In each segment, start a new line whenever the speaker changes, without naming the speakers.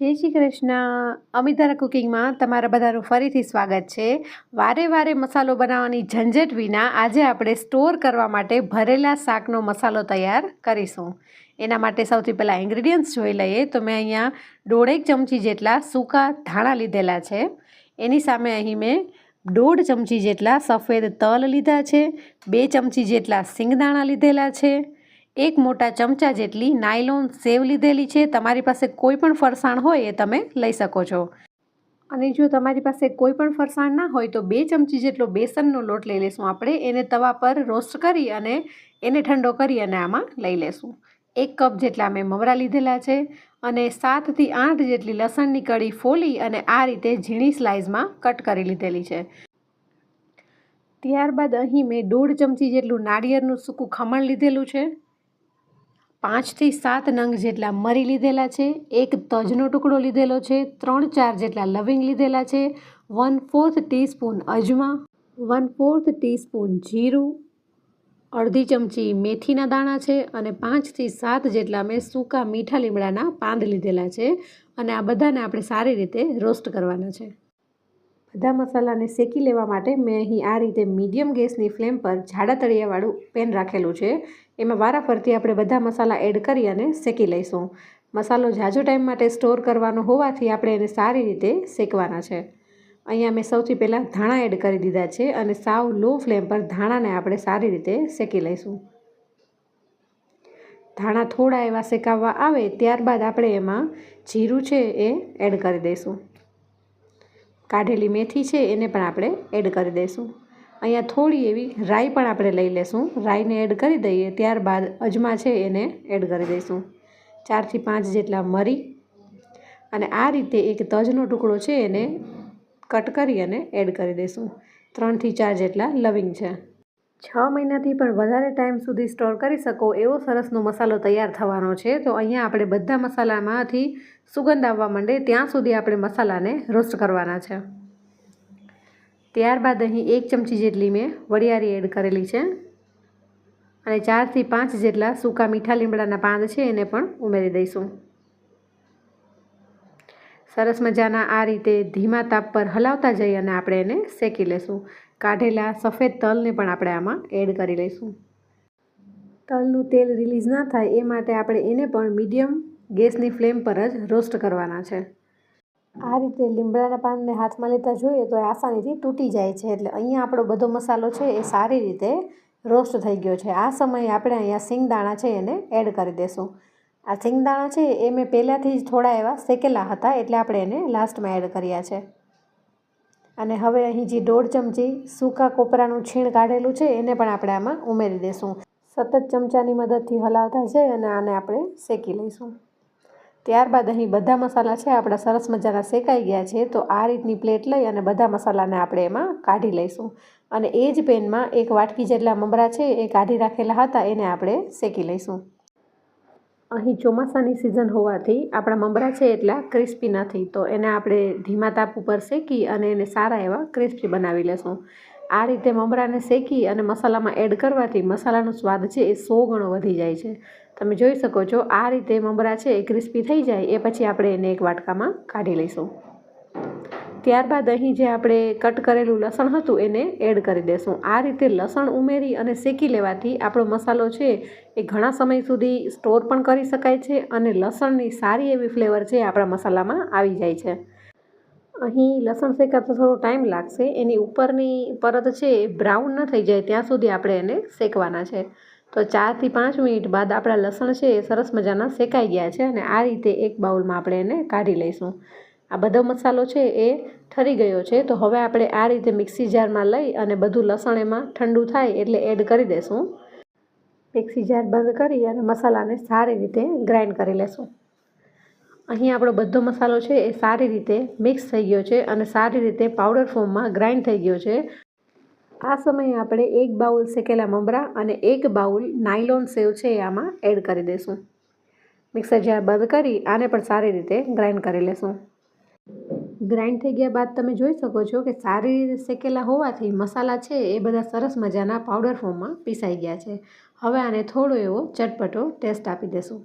જય શ્રી કૃષ્ણ. અમિતારા કુકિંગમાં તમારા બધાનું ફરીથી સ્વાગત છે. વારે વારે મસાલો બનાવવાની ઝંઝટ વિના આજે આપણે સ્ટોર કરવા માટે ભરેલા શાકનો મસાલો તૈયાર કરીશું. એના માટે સૌથી પહેલાં ઇન્ગ્રીડિયન્ટ્સ જોઈ લઈએ. તો મેં અહીંયા દોઢેક ચમચી જેટલા સૂકા ધાણા લીધેલા છે. એની સામે અહીં મેં દોઢ ચમચી જેટલા સફેદ તલ લીધા છે. બે ચમચી જેટલા સિંગદાણા લીધેલા છે. એક મોટા ચમચા જેટલી નાયલોન સેવ લીધેલી છે, તમારી પાસે કોઈ પણ ફરસાણ હોય એ તમે લઈ શકો છો. અને જો તમારી પાસે કોઈ પણ ફરસાણ ના હોય, તો બે ચમચી જેટલો બેસનનો લોટ લઈ લઈશું આપણે. એને તવા પર રોસ્ટ કરી અને એને ઠંડો કરી અને આમાં લઈ લેશું. એક કપ જેટલા મેં મમરા લીધેલા છે અને સાતથી આઠ જેટલી લસણની કળી ફોલી અને આ રીતે ઝીણી સ્લાઇઝમાં કટ કરી લીધેલી છે. ત્યારબાદ અહીં મેં દોઢ ચમચી જેટલું નાળિયેરનું સૂકું ખમણ લીધેલું છે. પાંચથી સાત નંગ જેટલા મરી લીધેલા છે, એક તજનો ટુકડો લીધેલો છે, ત્રણ ચાર જેટલા લવિંગ લીધેલા છે, વન ફોર્થ ટીસ્પૂન અજમા, વન ફોર્થ ટીસ્પૂન જીરું, અડધી ચમચી મેથીના દાણા છે અને પાંચથી સાત જેટલા મેં સૂકા મીઠા લીમડાના પાંદ લીધેલા છે અને આ બધાને આપણે સારી રીતે રોસ્ટ કરવાના છે. બધા મસાલાને શેકી લેવા માટે મેં અહીં આ રીતે મીડિયમ ગેસની ફ્લેમ પર જાડા તળિયાવાળું પેન રાખેલું છે. એમાં વારાફરતી આપણે બધા મસાલા એડ કરી અને શેકી લઈશું. મસાલો ઝાઝો ટાઈમ માટે સ્ટોર કરવાનો હોવાથી આપણે એને સારી રીતે શેકવાના છે. અહીંયા મેં સૌથી પહેલાં ધાણા એડ કરી દીધા છે અને સાવ લો ફ્લેમ પર ધાણાને આપણે સારી રીતે શેકી લઈશું. ધાણા થોડા એવા શેકાવવા આવે ત્યારબાદ આપણે એમાં જીરું છે એ એડ કરી દઈશું. કાઢેલી મેથી છે એને પણ આપણે એડ કરી દઈશું. અહીંયા થોડી એવી રાઈ પણ આપણે લઈ લેશું. રાઈને એડ કરી દઈએ, ત્યારબાદ અજમા છે એને એડ કરી દઈશું. ચારથી પાંચ જેટલા મરી. અને આ રીતે એક તજનો ટુકડો છે એને કટ કરી અને એડ કરી દઈશું. ત્રણથી ચાર જેટલા લવિંગ છે. છ મહિનાથી પણ વધારે ટાઈમ સુધી સ્ટોર કરી શકો એવો સરસનો મસાલો તૈયાર થવાનો છે. તો અહીંયા આપણે બધા મસાલામાંથી સુગંધ આવવા માંડે ત્યાં સુધી આપણે મસાલાને રોસ્ટ કરવાના છે. ત્યારબાદ અહીં એક ચમચી જેટલી મેં વરિયાળી એડ કરેલી છે અને ચારથી પાંચ જેટલા સૂકા મીઠા લીમડાના પાન છે એને પણ ઉમેરી દઈશું. સરસ મજાના આ રીતે ધીમા તાપ પર હલાવતા જઈ અને આપણે એને શેકી લેશું. કાઢેલા સફેદ તલને પણ આપણે આમાં એડ કરી લઈશું. તલનું તેલ રિલીઝ ના થાય એ માટે આપણે એને પણ મીડિયમ ગેસની ફ્લેમ પર જ રોસ્ટ કરવાના છે. આ રીતે લીમડાના પાનને હાથમાં લેતા જોઈએ તો એ આસાનીથી તૂટી જાય છે એટલે અહીંયા આપણો બધો મસાલો છે એ સારી રીતે રોસ્ટ થઈ ગયો છે. આ સમયે આપણે અહીંયા સિંગદાણા છે એને એડ કરી દઈશું આ સિંગદાણા છે એ મેં પહેલાંથી જ થોડા એવા શેકેલા હતા એટલે આપણે એને લાસ્ટમાં એડ કર્યા છે. અને હવે અહીં જે દોઢ ચમચી સૂકા કોપરાનું છીણ કાઢેલું છે, એને પણ આપણે આમાં ઉમેરી દઈશું સતત ચમચાની મદદથી હલાવતા છે અને આને આપણે શેકી લઈશું. ત્યારબાદ અહીં બધા મસાલા છે, આપણા સરસ મજાના શેકાઈ ગયા છે, તો આ રીતની પ્લેટ લઈ અને બધા મસાલાને આપણે એમાં કાઢી લઈશું. અને એ જ પેનમાં એક વાટકી જેટલા મમરા છે, એ કાઢી રાખેલા હતા, એને આપણે શેકી લઈશું. અહીં ચોમાસાની સિઝન હોવાથી આપણા મમરા છે એટલા ક્રિસ્પી નથી તો એને આપણે ધીમા તાપ ઉપર શેકી અને એને સારા એવા ક્રિસ્પી બનાવી લેશું. આ રીતે મમરાને શેકી અને મસાલામાં એડ કરવાથી મસાલાનો સ્વાદ છે એ સો ગણો વધી જાય છે. તમે જોઈ શકો છો આ રીતે મમરા છે એ ક્રિસ્પી થઈ જાય એ પછી આપણે એને એક વાટકામાં કાઢી લઈશું. ત્યારબાદ અહીં જે આપણે કટ કરેલું લસણ હતું એને એડ કરી દઈશું આ રીતે લસણ ઉમેરી અને શેકી લેવાથી આપણો મસાલો છે એ ઘણા સમય સુધી સ્ટોર પણ કરી શકાય છે અને લસણની સારી એવી ફ્લેવર છે આપણા મસાલામાં આવી જાય છે. અહીં લસણ શેકાતો થોડો ટાઈમ લાગશે. એની ઉપરની પરત છે એ બ્રાઉન ન થઈ જાય. ત્યાં સુધી આપણે એને શેકવાના છે. તો ચારથી પાંચ મિનિટ બાદ આપણા લસણ છે એ સરસ મજાના શેકાઈ ગયા છે અને આ રીતે એક બાઉલમાં આપણે એને કાઢી લઈશું. આ બધો મસાલો છે એ ઠરી ગયો છે. તો હવે આપણે આ રીતે મિક્સી જારમાં લઈ અને બધું લસણ એમાં ઠંડુ થાય એટલે એડ કરી દઈશું મિક્સી જાર બંધ કરી અને મસાલાને સારી રીતે ગ્રાઇન્ડ કરી લેશું. અહીં આપણો બધો મસાલો છે એ સારી રીતે મિક્સ થઈ ગયો છે અને સારી રીતે પાવડર ફોર્મમાં ગ્રાઇન્ડ થઈ ગયો છે. આ સમયે આપણે એક બાઉલ શેકેલા મમરા અને એક બાઉલ નાયલોન સેવ છે આમાં એડ કરી દઈશું મિક્સર જાર બંધ કરી આને પણ સારી રીતે ગ્રાઇન્ડ કરી લેશું. ગ્રાઇન્ડ થઈ ગયા બાદ તમે જોઈ શકો છો કે સારી રીતે શેકેલા હોવાથી મસાલા છે એ બધા સરસ મજાના પાવડર ફોર્મમાં પીસાઈ ગયા છે. હવે આને થોડો એવો ચટપટો ટેસ્ટ આપી દેશું.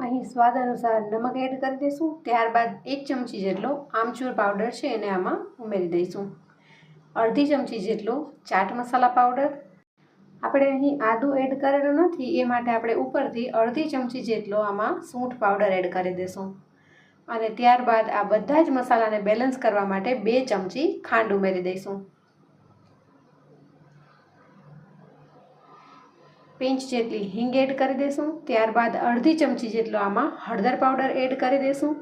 અહીં સ્વાદ અનુસાર નમક એડ કરી દઈશું ત્યારબાદ એક ચમચી જેટલો આમચૂર પાવડર છે એને આમાં ઉમેરી દઈશું. અડધી ચમચી જેટલો ચાટ મસાલા પાવડર આપણે અહીં આદું એડ કરેલું નથી, એ માટે આપણે ઉપરથી અડધી ચમચી જેટલો આમાં સૂંઠ પાવડર એડ કરી દઈશું અને ત્યારબાદ આ બધા જ મસાલાને બેલેન્સ કરવા માટે બે ચમચી ખાંડ ઉમેરી દઈશું. પિંચ જેટલી હિંગ એડ કરી દઈશું. ત્યારબાદ અડધી ચમચી જેટલો આમાં હળદર પાવડર એડ કરી દઈશું.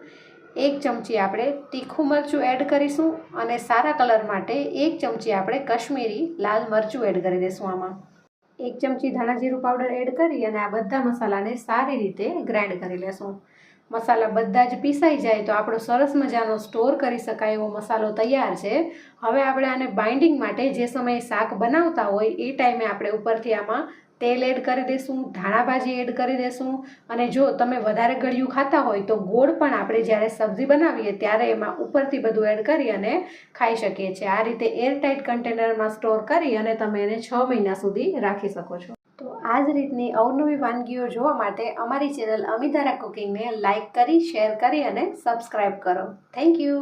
એક ચમચી આપણે તીખું મરચું એડ કરીશું અને સારા કલર માટે એક ચમચી આપણે કશ્મીરી લાલ મરચું એડ કરી દઈશું આમાં. એક ચમચી ધાણા જીરું પાવડર એડ કરી અને આ બધા મસાલાને સારી રીતે ગ્રાઇન્ડ કરી લેશું. મસાલા બધા જ પીસાઈ જાય તો આપણો સરસ મજાનો સ્ટોર કરી શકાય એવો મસાલો તૈયાર છે. હવે આપણે આને બાઇન્ડિંગ માટે જે સમયે શાક બનાવતા હોય એ ટાઈમે આપણે ઉપરથી આમાં તેલ એડ કરી દઈશું ધાણા ભાજી એડ કરી દઈશું અને જો તમે વધારે ગળ્યું ખાતા હોય તો ગોળ પણ આપણે જ્યારે સબ્જી બનાવીએ ત્યારે એમાં ઉપરથી બધું એડ કરી અને ખાઈ શકીએ છીએ. આ રીતે એરટાઇટ કન્ટેનરમાં સ્ટોર કરી અને તમે એને છ મહિના સુધી રાખી શકો છો. તો આ જ રીતની અવનવી વાનગીઓ જોવા માટે અમારી ચેનલ અમિતારા કુકિંગને લાઇક કરી, શેર કરી અને સબસ્ક્રાઈબ કરો. Thank you.